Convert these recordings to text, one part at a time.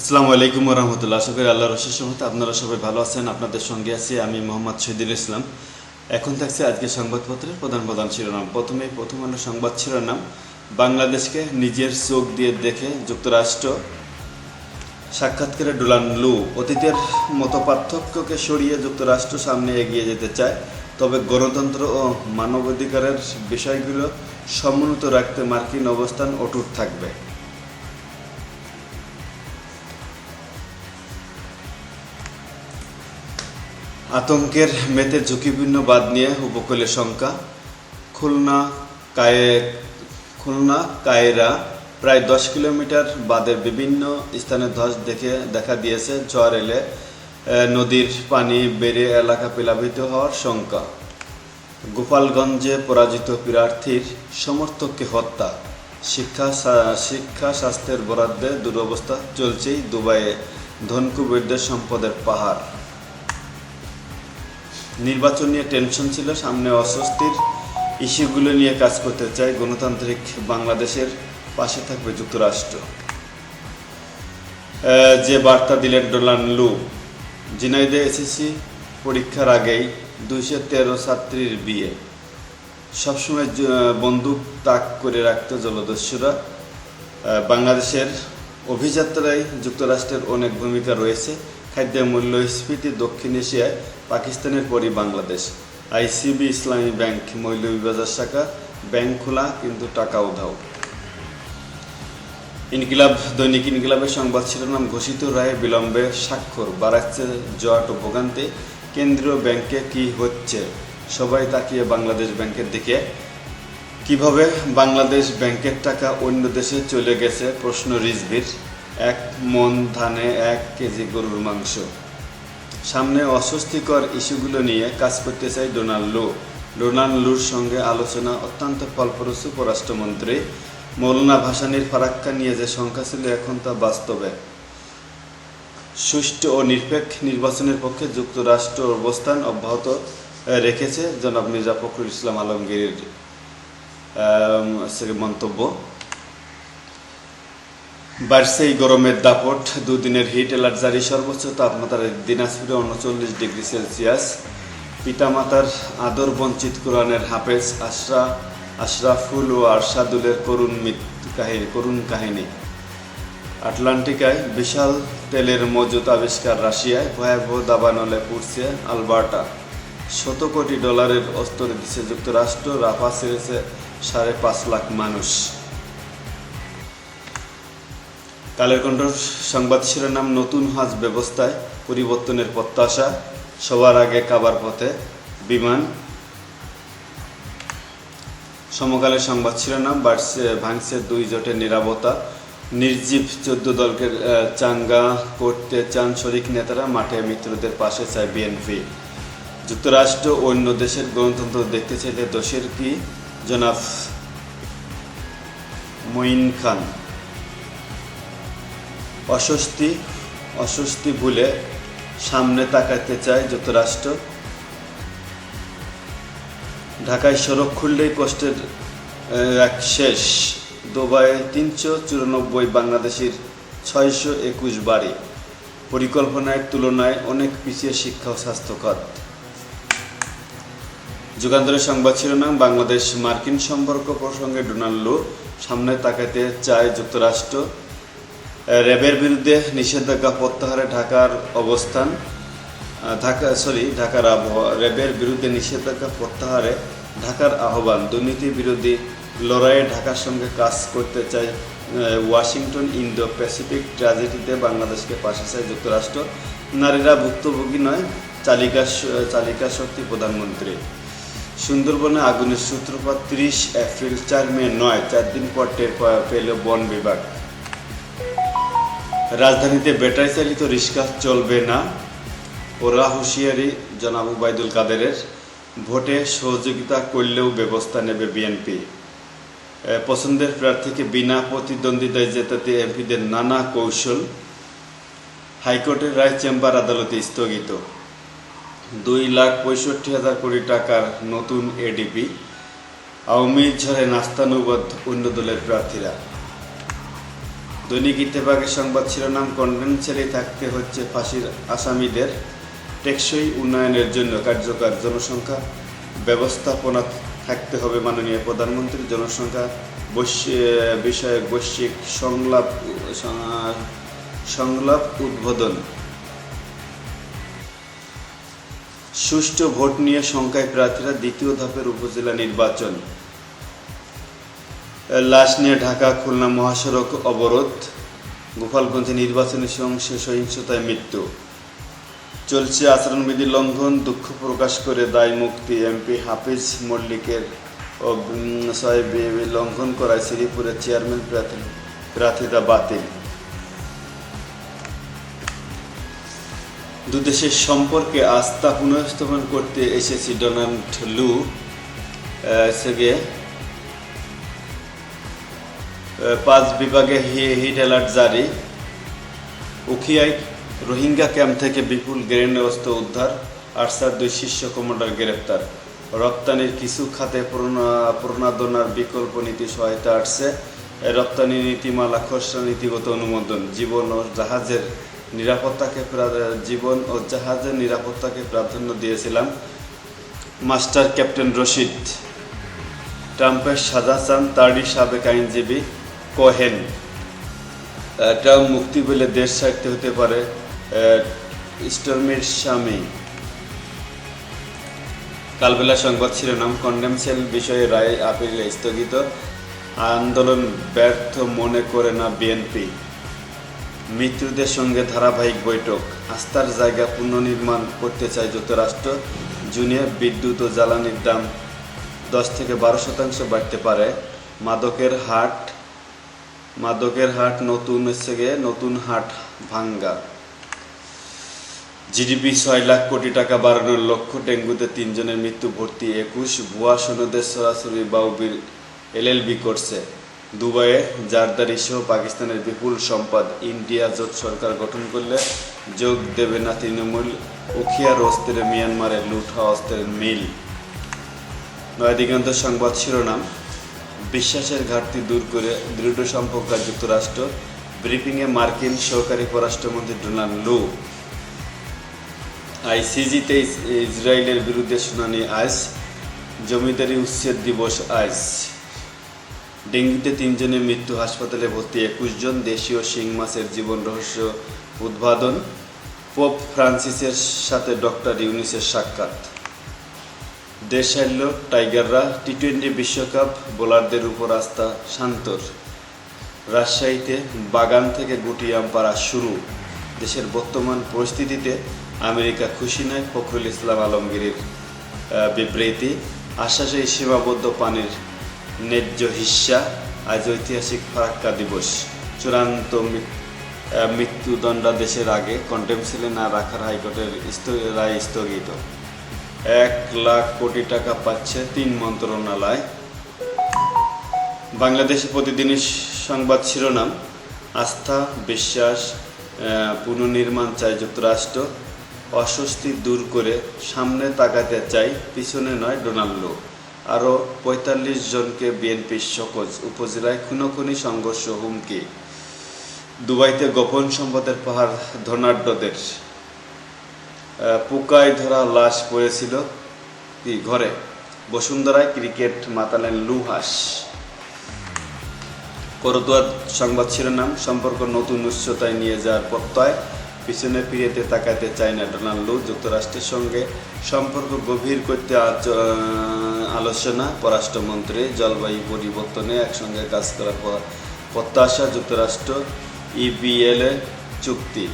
আসসালামু আলাইকুম রহমতুল্লাহ। আশা করি আল্লাহ রসের সময় আপনারা সবাই ভালো আছেন, আপনাদের সঙ্গে আছি আমি মোহাম্মদ শহীদুল ইসলাম। এখন থাকছে আজকে সংবাদপত্রের প্রধান প্রধান শিরোনাম। প্রথমেই প্রথম আলো সংবাদ শিরোনাম। বাংলাদেশকে নিজের চোখ দিয়ে দেখে যুক্তরাষ্ট্র সাক্ষাৎকারে ডোলান লু। অতীতের মতো পার্থক্যকে সরিয়ে যুক্তরাষ্ট্র সামনে এগিয়ে যেতে চায়, তবে গণতন্ত্র ও মানবাধিকারের বিষয়গুলো সমুন্নত রাখতে মার্কিন অবস্থান অটুট থাকবে। আতঙ্কের মেতে ঝুঁকিপূর্ণ বাদ নিয়ে উপকূলে শঙ্কা খুলনা, কায়ে, খুলনা, কায়রা প্রায় দশ কিলোমিটার বাদের বিভিন্ন স্থানে ধস দেখে দেখা দিয়েছে ঝড় এলে নদীর পানি বেড়ে এলাকা প্লাবিত হওয়ার শঙ্কা। গোপালগঞ্জে পরাজিত প্রার্থীর সমর্থককে হত্যা। শিক্ষা শিক্ষা স্বাস্থ্যের বরাদ্দে দুরবস্থা চলছেই দুবাইয়ে। ধনকুবেরদের সম্পদের পাহাড়। নির্বাচন নিয়ে টেনশন ছিল, সামনে অস্বস্তির ইস্যুগুলো নিয়ে কাজ করতে চায় গণতান্ত্রিক বাংলাদেশের পাশে থাকবে যুক্তরাষ্ট্র। যে বার্তা দিলেন ডোনাল্ড লু জিনাইদে এসএসসি পরীক্ষার আগেই দুইশো তেরো ছাত্রীর বিয়ে। সবসময় বন্দুক তাক করে রাখত জলদস্যুরা। বাংলাদেশের অভিযাত্রায় যুক্তরাষ্ট্রের অনেক ভূমিকা রয়েছে। খাদ্য মূল্যস্ফীতি দক্ষিণ এশিয়ায়, পাকিস্তানের পরই বাংলাদেশ। আইসিবি ইসলামী ব্যাংক মৌলভীবাজার শাখা, ব্যাংক খোলা কিন্তু টাকা উধাও। ইনকিলাব, দৈনিক ইনকিলাবের সংবাদ শিরোনাম ঘোষিত রায়ে বিলম্বে স্বাক্ষর, বাড়াচ্ছে জট ভোগান্তি, কেন্দ্রীয় ব্যাংকে কি হচ্ছে? সবাই তাকিয়ে বাংলাদেশ ব্যাংকের দিকে। কীভাবে বাংলাদেশ ব্যাংকের টাকা অন্য দেশে চলে গেছে? প্রশ্ন রিজভির। এক মন ধানে এক কেজি গরুর মাংস। সামনে অস্বস্তিকর ইস্যুগুলো নিয়ে কাজ করতে চাই ডোনাল্ড। লু ডোনাল্ড লুর সঙ্গে আলোচনা অত্যন্ত ফলপ্রসূ পররাষ্ট্রমন্ত্রী মৌলানা ভাসানির ফারাক্কা নিয়ে যে শঙ্কা ছিল এখন তা বাস্তবে। সুষ্ঠু ও নিরপেক্ষ নির্বাচনের পক্ষে যুক্তরাষ্ট্র অবস্থান অব্যাহত রেখেছে জনাব মির্জা ফখরুল ইসলাম সে মন্তব্য। বাড়ছে এই গরমের দাপট। দুদিনের হিট অ্যালার্ট জারি সর্বোচ্চ তাপমাত্রা দিনাজপুরে উনচল্লিশ ডিগ্রি সেলসিয়াস। পিতামাতার আদর বঞ্চিত কোরআনের হাফেজ আশরা, আশরাফুল ও আরশাদুলের করুণ মৃত্যু কাহিনী করুণ কাহিনী। আটলান্টিকায় বিশাল তেলের মজুত আবিষ্কার রাশিয়ায় ভয়াবহ দাবানলে পুড়ছে আলবার্টা। শত কোটি ডলারের অস্ত্র দিচ্ছে যুক্তরাষ্ট্র, রাফা ছেড়েছে সাড়ে পাঁচ লাখ মানুষ। কালের কণ্ঠ সংবাদ শিরোনাম নতুন হজ ব্যবস্থায় পরিবর্তনের প্রত্যাশা, সবার আগে কাবার পথে বিমান। সমকালের সংবাদ শিরোনাম, বাড়ছে, ভাঙছে দুই জোটের নিরাপত্তা। নির্জীব চোদ্দ দলকে চাঙ্গা করতে চান শরিক নেতারা, মাঠে মিত্রদের পাশে চায় বিএনপি। যুক্তরাষ্ট্র অন্য দেশের গণতন্ত্র দেখতে চাইলে দোষের কি? জনাব মঈন খান। অস্বস্তি অস্বস্তি ভুলে সামনে তাকাতে চায় যুক্তরাষ্ট্র। ঢাকায় সড়ক খুললেই কষ্টের এক শেষ। দুবাইয়ে তিনশো চুরানব্বই বাংলাদেশের ছয়শো একুশ বাড়ি। পরিকল্পনার তুলনায় অনেক পিছিয়ে শিক্ষা ও স্বাস্থ্যকর। যুগান্তরের সংবাদ শিরোনাম, বাংলাদেশ মার্কিন সম্পর্ক প্রসঙ্গে ডোনাল্ড লু সামনে তাকাতে চায় যুক্তরাষ্ট্র। র্যাবের বিরুদ্ধে নিষেধাজ্ঞা প্রত্যাহারে ঢাকার অবস্থান ঢাকা সরি ঢাকার আবহাওয়া, র্যাবের বিরুদ্ধে নিষেধাজ্ঞা প্রত্যাহারে ঢাকার আহ্বান, দুর্নীতি বিরোধী লড়াইয়ে ঢাকার সঙ্গে কাজ করতে চায় ওয়াশিংটন ইন্দো প্যাসিফিক ট্র্যাজেডিতে বাংলাদেশকে পাশে চায় যুক্তরাষ্ট্র। নারীরা ভুক্তভোগী নয়, চালিকা চালিকা শক্তি প্রধানমন্ত্রী। সুন্দরবনে আগুনের সূত্রপাত ত্রিশ এপ্রিল, চার মে নয়, চার দিন পর টের পেল বন বিভাগ। রাজধানীতে ব্যাটারি চালিত রিক্সা চলবে না। ওরা হুঁশিয়ারি জনাব উবায়দুল কাদেরের। ভোটে সহযোগিতা করলেও ব্যবস্থা নেবে বিএনপি। পছন্দের প্রার্থীকে বিনা প্রতিদ্বন্দ্বিতায় জেতাতে এমপিদের নানা কৌশল হাইকোর্টের রায় চেম্বার আদালতে স্থগিত। দুই লাখ পঁয়ষট্টি হাজার কোটি টাকার নতুন এডিপি। আওয়ামী ঝড়ে নাস্তানুবাদ অন্য দলের প্রার্থীরা। দৈনিক ইত্তেফাকের সংবাদ শিরোনাম কন্ডেন্সারি থাকতে হচ্ছে ফাঁসির আসামিদের টেকসই উন্নয়নের জন্য কার্যকর জনসংখ্যা ব্যবস্থাপনা থাকতে হবে মাননীয় প্রধানমন্ত্রী জনসংখ্যা বিষয়ক বৈশ্বিক সংলাপ সংলাপ উদ্বোধন। সুষ্ঠু ভোট নিয়ে সংখ্যায় প্রার্থীরা দ্বিতীয় ধাপের উপজেলা নির্বাচন। লাশ নিয়ে ঢাকা খুলনা মহাসড়ক অবরোধ। গোপালগঞ্জে নির্বাচনী সংশে সহিংসতায় মৃত্যু। চলছে আচরণবিধি লঙ্ঘন, দুঃখ প্রকাশ করে দায় মুক্তি এমপি হাফিজ মল্লিকের লঙ্ঘন করায় শ্রীপুরের চেয়ারম্যান প্রার্থী প্রার্থিতা বাতিল। দুদেশের সম্পর্কে আস্থা পুনঃস্থাপন করতে এসেছি ডোনাল্ড লু সেগে পাঁচ বিভাগে হিট অ্যালার্ট জারি। উখিয়ায় রোহিঙ্গা ক্যাম্প থেকে বিপুল গ্রেনেড অস্ত্র উদ্ধার, আরসার দুই শীর্ষ কমান্ডার গ্রেপ্তার। রপ্তানির কিছু খাতে প্রণা- প্রণোদনার বিকল্প নীতি সহায়তা আসছে। রপ্তানি নীতিমালা, খসড়া নীতিগত অনুমোদন, জীবন ও জাহাজের নিরাপত্তাকে জীবন ও জাহাজের নিরাপত্তাকে প্রাধান্য দিয়েছিলাম মাস্টার ক্যাপ্টেন রশিদ। ট্রাম্পের সাজা চান তারই সাবেক আইনজীবী কোহেন ট্রাম্প মুক্তি পেলে দেশ ছাড়তে হতে পারে স্টর্মের স্বামী। কালবেলা সংবাদ শিরোনাম কন্ডেমসেল বিষয়ে রায় আপিল স্থগিত। আন্দোলন ব্যর্থ মনে করে না বিএনপি মৃত্যুদের সঙ্গে ধারাবাহিক বৈঠক, আস্থার জায়গা পুনর্নির্মাণ করতে চায় যুক্তরাষ্ট্র। জুনে বিদ্যুৎ ও জ্বালানির দাম দশ থেকে বারো শতাংশ বাড়তে পারে। মাদকের হাট মাদকের হাট নতুন হচ্ছে গিয়ে নতুন হাট ভাঙ্গা। জিডিপি ছয় লাখ কোটি টাকা বাড়ানোর লক্ষ্য ডেঙ্গুতে তিনজনের মৃত্যু ভর্তি একুশ, ভুয়া সনদের সরাসরি বাউবির এলএলবি করছে। দুবাইয়ে জারদারি সহ পাকিস্তানের বিপুল সম্পদ ইন্ডিয়া জোট সরকার গঠন করলে যোগ দেবে না তৃণমূল। উখিয়ার অস্ত্রে মিয়ানমারের লুঠা অস্ত্রের মিল। নয় দিগন্ত সংবাদ শিরোনাম। বিশ্বাসের ঘাটতি দূর করে দৃঢ় সম্পর্ক যুক্তরাষ্ট্র, ব্রিফিংয়ে মার্কিন সহকারী পররাষ্ট্রমন্ত্রী ডোনাল্ড লু। আইসিজিতে ইস- ইসরায়েলের বিরুদ্ধে শুনানি আইস, জমিদারি উচ্ছেদ দিবস আইস। ডেঙ্গুতে তিনজনের মৃত্যু, হাসপাতালে ভর্তি একুশ জন, দেশীয় শিং মাছের জীবন রহস্য উদ্বোধন পোপ ফ্রান্সিসের সাথে ডক্টর ইউনিসের সাক্ষাৎ। দেশ হারল টাইগাররা টি টোয়েন্টি বিশ্বকাপ বোলারদের উপর আস্থা শান্তর। রাজশাহীতে বাগান থেকে গুটি আম পাড়া শুরু। দেশের বর্তমান পরিস্থিতিতে আমেরিকা খুশি নয় ফখরুল ইসলাম আলমগীরের বিবৃতি। আশ্বাসে সীমাবদ্ধ পানির ন্যায্য হিস্সা, আজ ঐতিহাসিক ফারাক্কা দিবস। চূড়ান্ত মৃত্যুদণ্ডাদেশের আগে কন্টেম কন্টেমসিলে না রাখার হাইকোর্টের রায় স্থগিত। এক লাখ কোটি টাকা পাচ্ছে তিন মন্ত্রণালয়। বাংলাদেশে প্রতিদিনই সংবাদ শিরোনাম, আস্থা, বিশ্বাস পুনর্নির্মাণ চায় যুক্তরাষ্ট্র, অস্বস্তি দূর করে সামনে তাকাতে চাই, পিছনে নয় ডোনাল্ডো। আরও পঁয়তাল্লিশ জনকে বিএনপির সকজ উপজেলায় খুনোখুনি সংঘর্ষ হুমকি। দুবাইতে গোপন সম্পদের পাহাড় ধনাঢ্যদের। পোকায় ধরা লাশ পড়েছিল কি, ঘরে। বসুন্ধরায় ক্রিকেট মাতালেন লুহাস। করদোয়া সংবাদ শিরোনাম, সম্পর্ক নতুন উচ্চতায় নিয়ে যাওয়ার প্রত্যয়, পিছনে ফিরেতে তাকাতে চায় না ডোনাল্ড লু যুক্তরাষ্ট্রের সঙ্গে সম্পর্ক গভীর করতে আলোচনা, পররাষ্ট্রমন্ত্রী, জলবায়ু পরিবর্তনে একসঙ্গে কাজ করার প্রত্যাশা যুক্তরাষ্ট্র ইবিএল চুক্তি।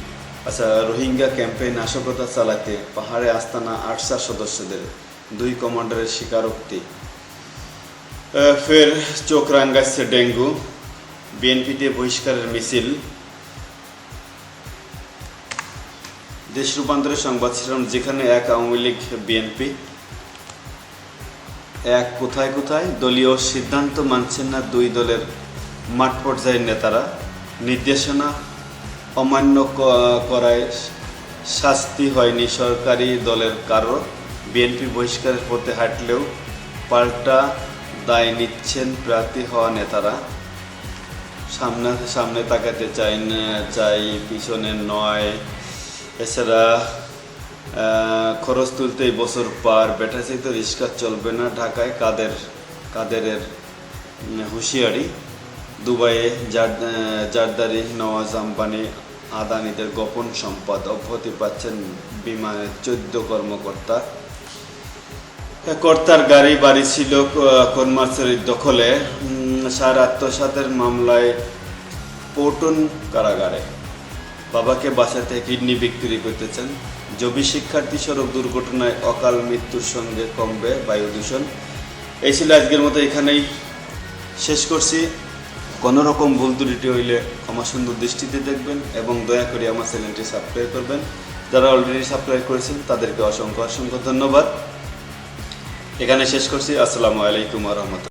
আচ্ছা রোহিঙ্গা ক্যাম্পে নাশকতা চালাতে পাহাড়ে আস্তানা আটসার সদস্যদের দুই কমান্ডারের স্বীকারোক্তি। ফের চোখ রাঙ্গাচ্ছে ডেঙ্গু। বিএনপিতে বহিষ্কারের মিছিল। দেশ রূপান্তরের সংবাদ শিরোনাম, যেখানে এক আওয়ামী লীগ বিএনপি। এক কোথায় কোথায়, দলীয় সিদ্ধান্ত মানছেন না দুই দলের মাঠ পর্যায়ের নেতারা। নির্দেশনা অমান্য করায় শাস্তি হয়নি সরকারি দলের কারও বিএনপি বহিষ্কারের পথে হাঁটলেও পাল্টা দায় নিচ্ছেন প্রার্থী হওয়া নেতারা। সামনে সামনে তাকাতে চাই চাই পিছনে নয়। এছাড়া খরচ তুলতে বছর পার বেটাসি তো রিক্সা চলবে না ঢাকায়, কাদের, কাদেরের হুঁশিয়ারি। দুবাইয়ে জারদারি, নওয়াজ আম্বানি, আদানিদের গোপন সম্পদ অব্যাহতি পাচ্ছেন বিমানের চোদ্দ কর্মকর্তা। কর্তার গাড়ি, বাড়ি ছিল কর্মার্সের দখলে সার আত্মসাতের মামলায় পটন কারাগারে। বাবাকে বাঁচাতে কিডনি বিক্রি করতেছেন। জবি শিক্ষার্থী সড়ক দুর্ঘটনায় অকাল মৃত্যুর সঙ্গে কমবে বায়ু দূষণ। এই ছিল আজকের মতো এখানেই শেষ করছি। কোনো রকম ভুল ত্রুটি হইলে ক্ষমা সুন্দর দৃষ্টিতে দেখবেন এবং দয়া করে আমার চ্যানেলটি সাবস্ক্রাইব করবেন। যারা অলরেডি সাবস্ক্রাইব করেছেন, তাদেরকে অসংখ্য অসংখ্য ধন্যবাদ। এখানে শেষ করছি। আসসালামু আলাইকুম রহমতুল্লাহ।